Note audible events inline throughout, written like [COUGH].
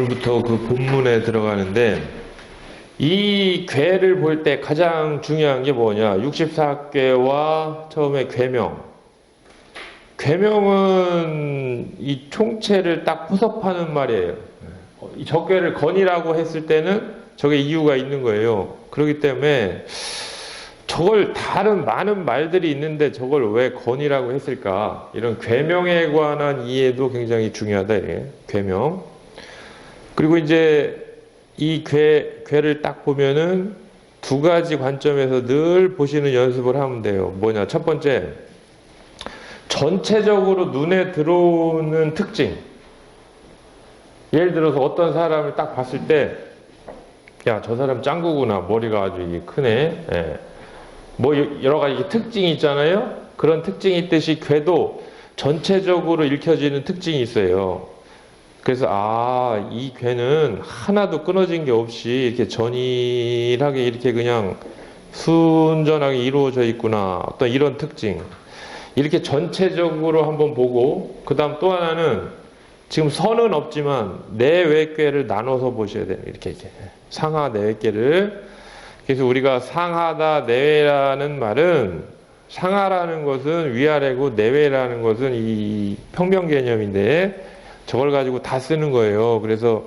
오늘부터 그 본문에 들어가는데 이 괴를 볼 때 가장 중요한 게 뭐냐? 64괴와 처음에 괴명. 괴명은 이 총체를 딱 호섭하는 말이에요. 이 적괴를 건이라고 했을 때는 저게 이유가 있는 거예요. 그렇기 때문에 저걸 다른 많은 말들이 있는데 저걸 왜 건이라고 했을까? 이런 괴명에 관한 이해도 굉장히 중요하다. 이게. 괴명. 그리고 이제 이 괴, 괴를 딱 보면은 두 가지 관점에서 늘 보시는 연습을 하면 돼요. 뭐냐? 첫 번째, 전체적으로 눈에 들어오는 특징. 예를 들어서 어떤 사람을 딱 봤을 때, 야, 저 사람 짱구구나. 머리가 아주 이게 크네. 예. 뭐 여러 가지 특징이 있잖아요. 그런 특징이 있듯이 괴도 전체적으로 읽혀지는 특징이 있어요. 그래서 아, 이 괴는 하나도 끊어진 게 없이 이렇게 전일하게 이렇게 그냥 순전하게 이루어져 있구나. 어떤 이런 특징. 이렇게 전체적으로 한번 보고 그다음 또 하나는 지금 선은 없지만 내외괴를 나눠서 보셔야 돼요. 이렇게 이렇게 상하 내외괴를 그래서 우리가 상하다 내외라는 말은 상하라는 것은 위아래고 내외라는 것은 이 평면 개념인데 저걸 가지고 다 쓰는 거예요. 그래서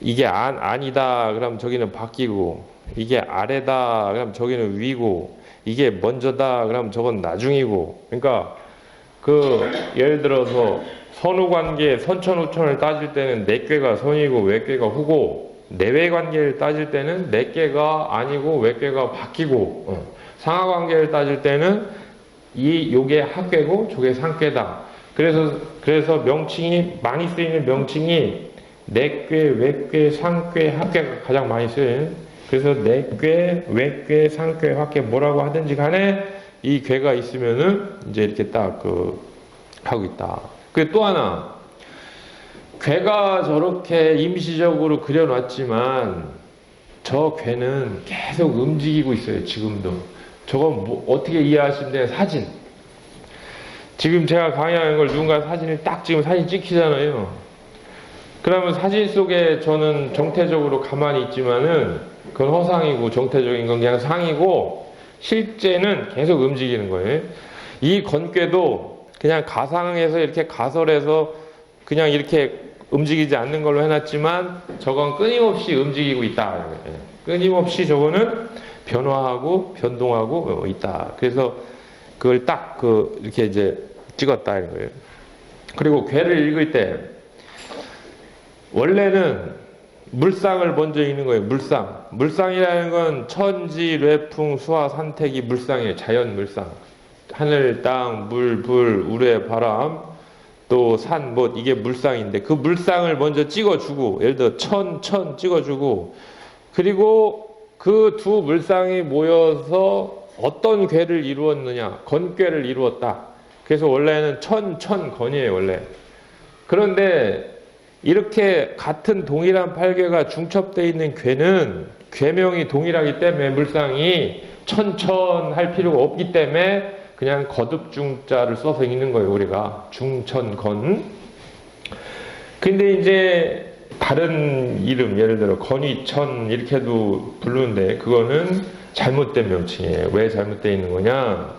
이게 안, 아니다. 그럼 저기는 바뀌고 이게 아래다. 그럼 저기는 위고 이게 먼저다. 그럼 저건 나중이고 그러니까 그 예를 들어서 선후 관계 선천 후천을 따질 때는 내괴가 선이고 외괴가 후고 내외 관계를 따질 때는 내괴가 아니고 외괴가 바뀌고 어. 상하 관계를 따질 때는 이 요게 합괴고 저게 상괴다. 그래서 그래서 명칭이 많이 쓰이는 명칭이 내괴, 외괴, 상괴, 합괴가 가장 많이 쓰여요. 그래서 내괴, 외괴, 상괴, 합괴 뭐라고 하든지 간에 이 괴가 있으면은 이제 이렇게 딱 그 하고 있다. 그또 하나 괴가 저렇게 임시적으로 그려놨지만 저 괴는 계속 움직이고 있어요. 지금도. 저건 뭐 어떻게 이해하시면 돼요? 사진. 지금 제가 강의하는 걸 누군가 사진을 딱 지금 사진 찍히잖아요. 그러면 사진 속에 저는 정태적으로 가만히 있지만은 그건 허상이고 정태적인 건 그냥 상이고 실제는 계속 움직이는 거예요. 이 건괴도 그냥 가상에서 이렇게 가설해서 그냥 이렇게 움직이지 않는 걸로 해놨지만 저건 끊임없이 움직이고 있다. 끊임없이 저거는 변화하고 변동하고 있다. 그래서 그걸 딱 그 이렇게 이제 찍었다 이런 거예요. 그리고 괴를 읽을 때 원래는 물상을 먼저 읽는 거예요. 물상. 물상이라는 건 천지, 래풍, 수화, 산택이 물상이에요. 자연 물상. 하늘, 땅, 물, 불, 우레, 바람, 또 산, 뭐 이게 물상인데 그 물상을 먼저 찍어주고 예를 들어 천, 천 찍어주고 그리고 그 두 물상이 모여서 어떤 괴를 이루었느냐 건괴를 이루었다. 그래서 원래는 천, 천, 건이에요 원래. 그런데 이렇게 같은 동일한 팔괘가 중첩되어 있는 괴는 괴명이 동일하기 때문에 물상이 천천 할 필요가 없기 때문에 그냥 거듭 중자를 써서 읽는 거예요 우리가 중천건 근데 이제 다른 이름 예를 들어 건이천 이렇게도 부르는데 그거는 잘못된 명칭이에요. 왜 잘못되어 있는 거냐?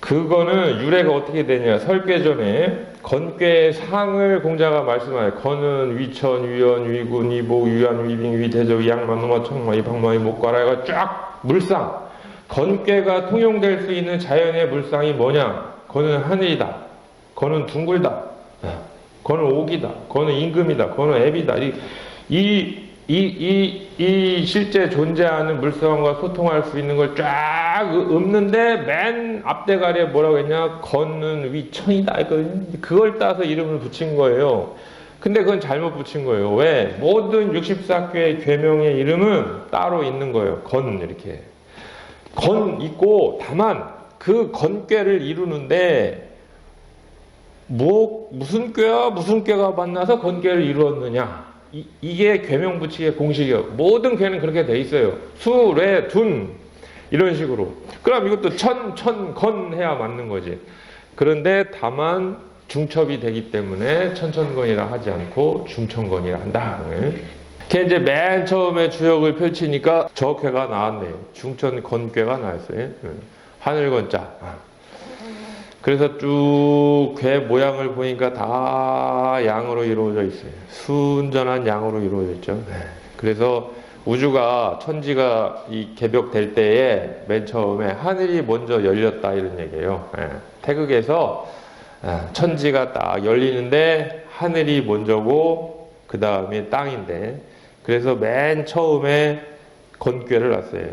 그거는 유래가 어떻게 되냐? 설괴전에 건괴 상을 공자가 말씀하여 건은 위천 위원 위군 위복 위안 위빙 위대저 위양만 농마 청마 이방마이 목과라가 쫙 물상. 건괴가 통용될 수 있는 자연의 물상이 뭐냐? 건은 하늘이다. 건은 둥글다. 건은 옥이다. 건은 임금이다. 건은 앱이다. 이, 이 이, 이, 이 실제 존재하는 물성과 소통할 수 있는 걸 쫙 읊는데 맨 앞대가리에 뭐라고 했냐? 걷는 위천이다. 그걸 따서 이름을 붙인 거예요. 근데 그건 잘못 붙인 거예요. 왜? 모든 64개의 괴명의 이름은 따로 있는 거예요. 건, 이렇게. 건 있고, 다만 그 건괴를 이루는데, 뭐, 무슨 꾀와 무슨 꾀가 만나서 건괴를 이루었느냐? 이, 게 괴명 붙이기의 공식이요. 모든 괴는 그렇게 돼 있어요. 수, 레, 둔 이런 식으로. 그럼 이것도 천, 천, 건 해야 맞는 거지. 그런데 다만 중첩이 되기 때문에 천천건이라 하지 않고 중천건이라 한다. 예. 걔 이제 맨 처음에 주역을 펼치니까 저괴가 나왔네요. 중천건괴가 나왔어요. 예. 하늘건자. 그래서 쭉괴 모양을 보니까 다 양으로 이루어져 있어요. 순전한 양으로 이루어져 있죠. 네. 그래서 우주가 천지가 이 개벽될 때에 맨 처음에 하늘이 먼저 열렸다 이런 얘기예요. 예. 태극에서 아, 천지가 딱 열리는데 하늘이 먼저고 그 다음에 땅인데 그래서 맨 처음에 건괴를 놨어요.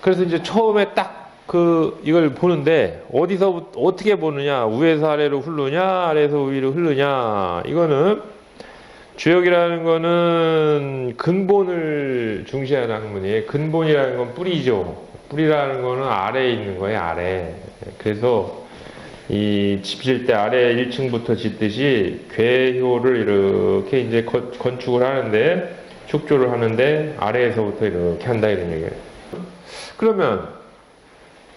그래서 이제 처음에 딱 그 이걸 보는데 어디서 어떻게 보느냐 위에서 아래로 흐르냐 아래에서 위로 흐르냐 이거는 주역이라는 거는 근본을 중시하는 학문이에요. 근본이라는 건 뿌리죠. 뿌리라는 거는 아래에 있는 거예요. 아래. 그래서 이 집질 때 아래 1층부터 짓듯이 괴효를 이렇게 이제 건- 건축을 하는데 축조를 하는데 아래에서부터 이렇게 한다 이런 얘기예요. 그러면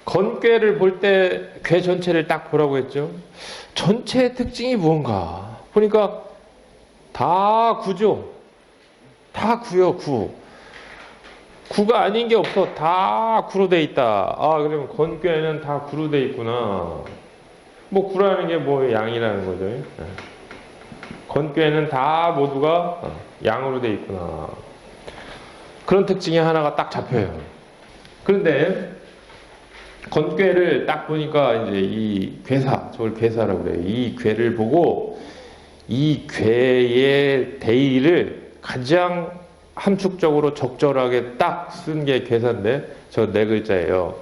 건괴를 볼 때 괴 전체를 딱 보라고 했죠. 전체의 특징이 무언가 보니까 다 구죠. 다 구요 구. 구가 아닌 게 없어. 다 구로 돼 있다. 아 그러면 건괴는 다 구로 돼 있구나. 뭐 구라는 게 뭐 양이라는 거죠. 예. 건괴는 다 모두가 어, 양으로 돼 있구나. 그런 특징이 하나가 딱 잡혀요. 그런데 건괴를 딱 보니까 이제 이 괴사, 저걸 괴사라고 그래요. 이 괴를 보고 이 괴의 대의를 가장 함축적으로 적절하게 딱 쓴 게 괴사인데 저 네 글자예요.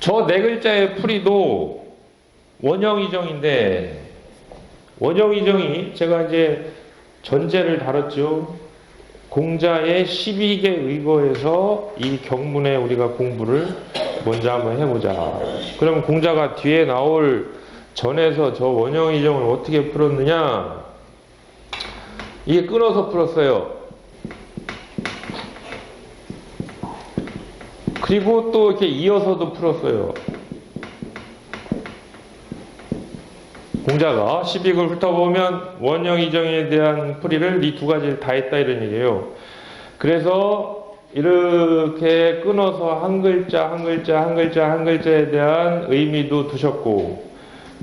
저 네 글자의 풀이도 원형이정인데 원형이정이 제가 이제 전제를 다뤘죠. 공자의 12개 의거에서 이 경문에 우리가 공부를 먼저 한번 해보자. 그러면 공자가 뒤에 나올 전에서 저 원형 이정을 어떻게 풀었느냐? 이게 끊어서 풀었어요. 그리고 또 이렇게 이어서도 풀었어요. 공자가 12글 훑어보면 원형 이정에 대한 풀이를 이 두 가지를 다 했다 이런 얘기예요. 그래서 이렇게 끊어서 한 글자 한 글자 한 글자 한 글자에 대한 의미도 두셨고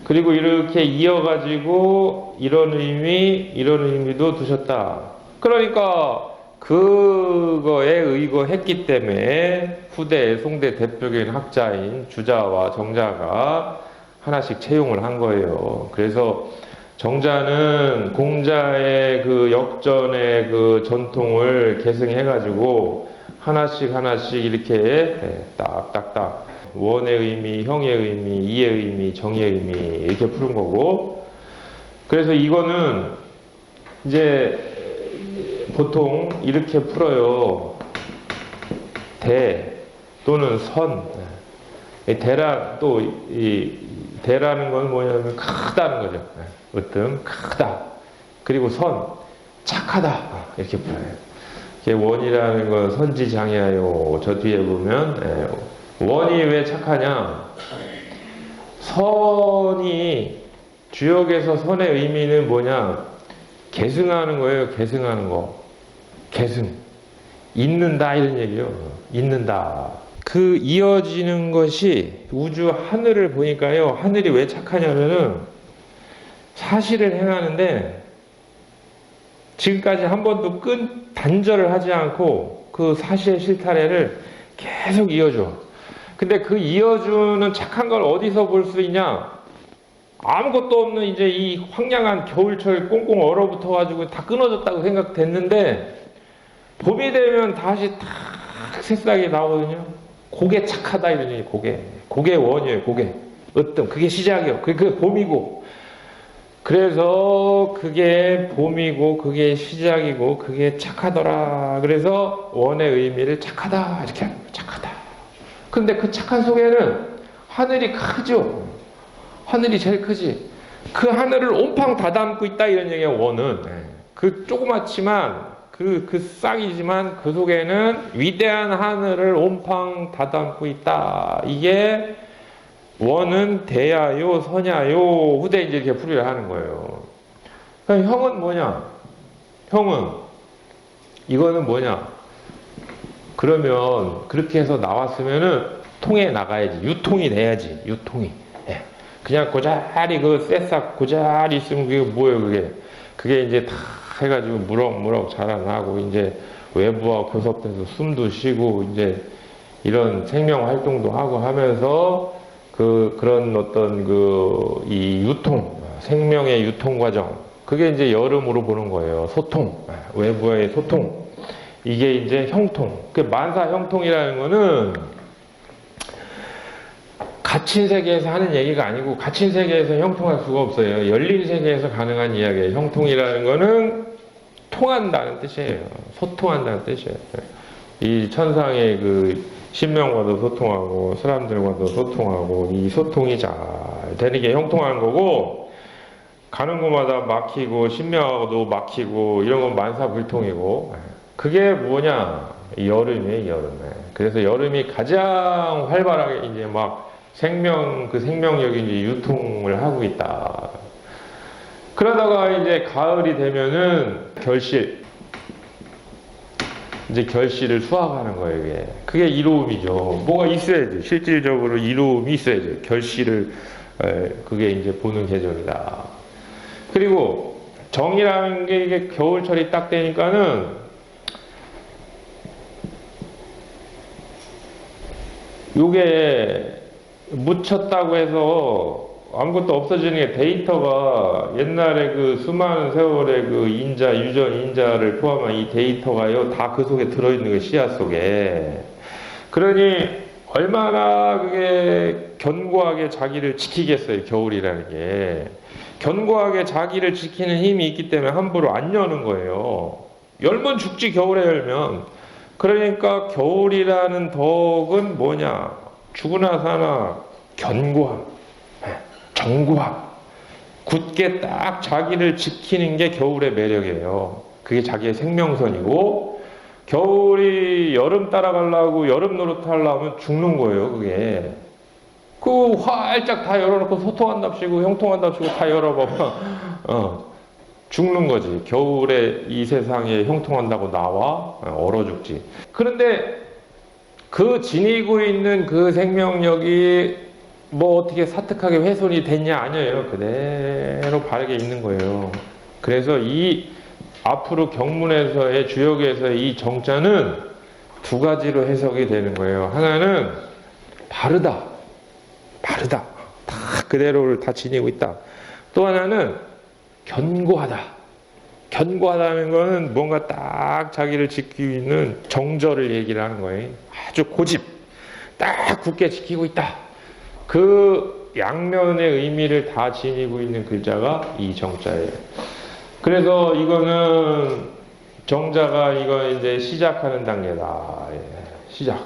그리고 이렇게 이어가지고 이런 의미 이런 의미도 두셨다. 그러니까 그거에 의거했기 때문에 후대 송대 대표적인 학자인 주자와 정자가 하나씩 채용을 한 거예요. 그래서 정자는 공자의 그 역전의 그 전통을 계승해가지고 하나씩 하나씩 이렇게 예, 딱딱딱 원의 의미, 형의 의미, 이의 의미, 정의 의미 이렇게 푸는 거고 그래서 이거는 이제 보통 이렇게 풀어요. 대 또는 선. 이 대라 또이 대라는 건 뭐냐면 크다는 거죠. 으뜸 크다. 그리고 선 착하다 이렇게 풀어요. 원이라는 건 선지장이에요. 저 뒤에 보면 예, 원이 왜 착하냐? 선이 주역에서 선의 의미는 뭐냐? 계승하는 거예요. 계승하는 거. 계승. 있는다 이런 얘기요. 있는다. 그 이어지는 것이 우주 하늘을 보니까요. 하늘이 왜 착하냐면은 사실을 행하는데 지금까지 한 번도 끈 단절을 하지 않고 그 사실 실타래를 계속 이어줘. 근데 그 이어주는 착한 걸 어디서 볼 수 있냐? 아무것도 없는 이제 이 황량한 겨울철 꽁꽁 얼어붙어 가지고 다 끊어졌다고 생각됐는데 봄이 되면 다시 탁 새싹이 나오거든요. 고개 착하다 얘기 고개. 고개 원이에요. 고개. 으뜸. 그게 시작이요. 그게 봄이고. 그래서 그게 봄이고 그게 시작이고 그게 착하더라. 그래서 원의 의미를 착하다 이렇게 하는 거예요. 착하다. 근데 그 착한 속에는 하늘이 크죠. 하늘이 제일 크지. 그 하늘을 온팡 다 담고 있다 이런 얘기야 원은. 그 조그맣지만 그, 그 싹이지만 그 속에는 위대한 하늘을 온팡 다 담고 있다. 이게 원은 대야요, 선야요, 후대 이제 이렇게 풀이를 하는 거예요. 그럼 형은 뭐냐? 형은 이거는 뭐냐? 그러면 그렇게 해서 나왔으면은 통에 나가야지 유통이 돼야지 유통이. 예. 그냥 고자리 그 새싹 고자리 있으면 그게 뭐예요 그게? 그게 이제 다 해가지고 무럭무럭 자라나고 이제 외부와 교섭돼서 숨도 쉬고 이제 이런 생명 활동도 하고 하면서 그 그런 어떤 그 이 유통 생명의 유통 과정. 그게 이제 여름으로 보는 거예요. 소통 외부의 소통. 이게 이제 형통. 그 만사 형통이라는 거는 갇힌 세계에서 하는 얘기가 아니고 갇힌 세계에서 형통할 수가 없어요. 열린 세계에서 가능한 이야기예요. 형통이라는 거는 통한다는 뜻이에요. 소통한다는 뜻이에요. 이 천상의 그 신명과도 소통하고 사람들과도 소통하고 이 소통이 잘 되는 게 형통하는 거고 가는 곳마다 막히고 신명하고도 막히고 이런 건 만사불통이고 그게 뭐냐? 이 여름이에요 여름에. 그래서 여름이 가장 활발하게 이제 막 생명 그 생명력이 이제 유통을 하고 있다. 그러다가 이제 가을이 되면은 결실 이제 결실을 수확하는 거예요, 이게. 그게 이로움이죠. 뭐가 있어야지. 실질적으로 이로움이 있어야죠. 결실을, 에, 그게 이제 보는 계절이다. 그리고 정이라는 게 이게 겨울철이 딱 되니까는 요게 묻혔다고 해서 아무것도 없어지는 게 데이터가 옛날에 그 수많은 세월의 그 인자, 유전 인자를 포함한 이 데이터가요, 다 그 속에 들어있는 거 씨앗 속에. 그러니 얼마나 그게 견고하게 자기를 지키겠어요, 겨울이라는 게. 견고하게 자기를 지키는 힘이 있기 때문에 함부로 안 여는 거예요. 열면 죽지, 겨울에 열면. 그러니까 겨울이라는 덕은 뭐냐? 죽으나 사나 견고함. 정구함. 굳게 딱 자기를 지키는 게 겨울의 매력이에요. 그게 자기의 생명선이고, 겨울이 여름 따라가려고 여름 노릇 하려면 죽는 거예요, 그게. 그 활짝 다 열어놓고 소통한답시고 형통한답시고 다 열어보면, [LAUGHS] 어, 죽는 거지. 겨울에 이 세상에 형통한다고 나와 어, 얼어 죽지. 그런데 그 지니고 있는 그 생명력이 뭐 어떻게 사특하게 훼손이 됐냐 아니에요. 그대로 바르게 있는 거예요. 그래서 이 앞으로 경문에서의 주역에서의 이 정자는 두 가지로 해석이 되는 거예요. 하나는 바르다. 바르다. 다 그대로를 다 지니고 있다. 또 하나는 견고하다. 견고하다는 거는 뭔가 딱 자기를 지키고 있는 정절을 얘기를 하는 거예요. 아주 고집. 딱 굳게 지키고 있다 그 양면의 의미를 다 지니고 있는 글자가 이 정자예요. 그래서 이거는 정자가 이거 이제 시작하는 단계다. 예, 시작.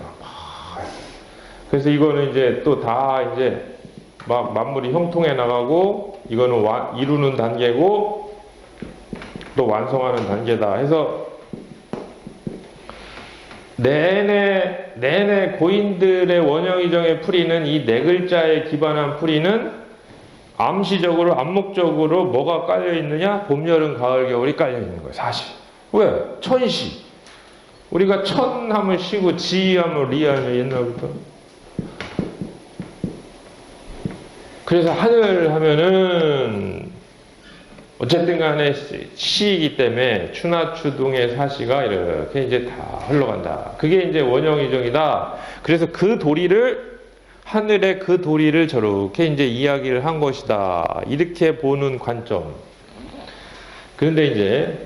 그래서 이거는 이제 또 다 이제 막 만물이 형통해 나가고 이거는 와, 이루는 단계고 또 완성하는 단계다. 해서 내내 내내 고인들의 원형이정의 풀이는 이 네 글자에 기반한 풀이는 암시적으로 암목적으로 뭐가 깔려 있느냐? 봄 여름 가을 겨울이 깔려 있는 거예요 사실. 왜? 천시. 우리가 천함을 쉬고 지함을 리하면 옛날부터. 그래서 하늘 하면은 어쨌든 간에 시이기 때문에 추나 추동의 사시가 이렇게 이제 다 흘러간다. 그게 이제 원형이정이다. 그래서 그 도리를 하늘의 그 도리를 저렇게 이제 이야기를 한 것이다. 이렇게 보는 관점. 그런데 이제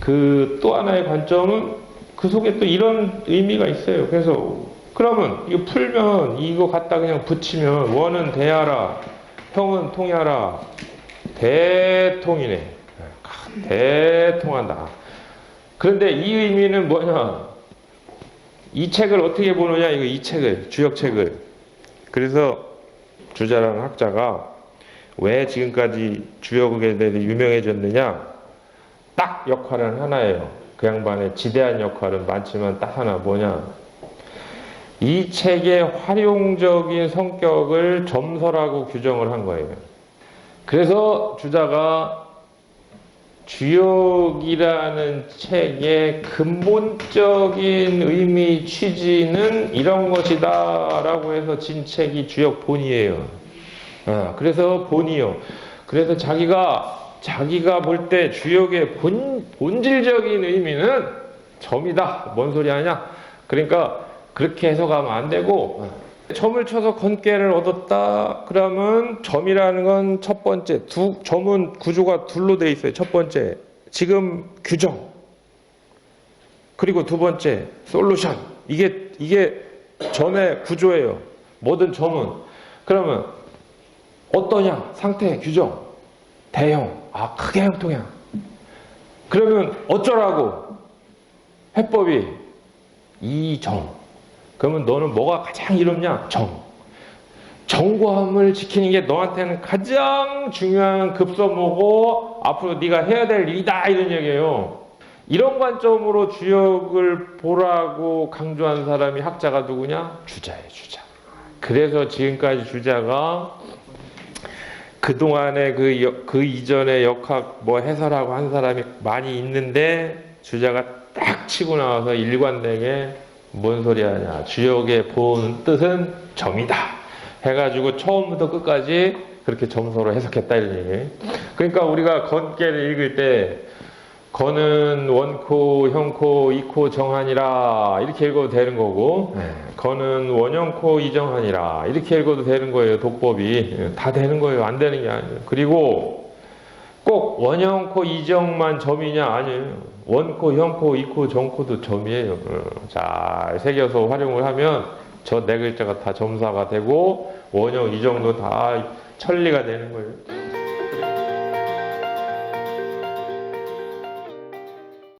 그 또 하나의 관점은 그 속에 또 이런 의미가 있어요. 그래서 그러면 이거 풀면 이거 갖다 그냥 붙이면 원은 대하라, 형은 통하라, 대통이네. 대통한다. 그런데 이 의미는 뭐냐? 이 책을 어떻게 보느냐? 이거 이 책을, 주역 책을. 그래서 주자라는 학자가 왜 지금까지 주역에 대해 유명해졌느냐? 딱 역할은 하나예요. 그 양반의 지대한 역할은 많지만 딱 하나 뭐냐? 이 책의 활용적인 성격을 점서라고 규정을 한 거예요. 그래서 주자가 주역이라는 책의 근본적인 의미 취지는 이런 것이다 라고 해서 진 책이 주역 본이에요. 아, 그래서 본이요. 그래서 자기가 자기가 볼 때 주역의 본 본질적인 의미는 점이다. 뭔 소리 하냐? 그러니까 그렇게 해석하면 안 되고 점을 쳐서 건깨를 얻었다. 그러면 점이라는 건 첫 번째 두 점은 구조가 둘로 돼 있어요. 첫 번째 지금 규정. 그리고 두 번째 솔루션. 이게 이게 점의 구조예요. 모든 점은. 그러면 어떠냐? 상태 규정. 대형. 아 크게 형통형 그러면 어쩌라고? 해법이 이정 그러면 너는 뭐가 가장 이롭냐? 정. 정과함을 지키는 게 너한테는 가장 중요한 급선무고 앞으로 네가 해야 될 일이다 이런 얘기예요. 이런 관점으로 주역을 보라고 강조한 사람이 학자가 누구냐? 주자예요 주자. 그래서 지금까지 주자가 그동안에 그, 여- 그 이전에 역학 뭐 해설하고 한 사람이 많이 있는데 주자가 딱 치고 나와서 일관되게 뭔 소리 하냐. 주역의 본 뜻은 점이다. 해가지고 처음부터 끝까지 그렇게 점서로 해석했다 이런 얘기. 그러니까 우리가 건계를 읽을 때 건은 원코, 형코, 이코, 정한이라 이렇게 읽어도 되는 거고 건은 원형코, 이정한이라 이렇게 읽어도 되는 거예요. 독법이 예, 다 되는 거예요. 안 되는 게 아니에요. 그리고 꼭 원형코, 이정만 점이냐 아니에요. 원코, 형코, 이코, 정코도 점이에요. 어, 잘 새겨서 활용을 하면 저 네 글자가 다 점사가 되고 원형, 이 정도 다 천리가 되는 거예요.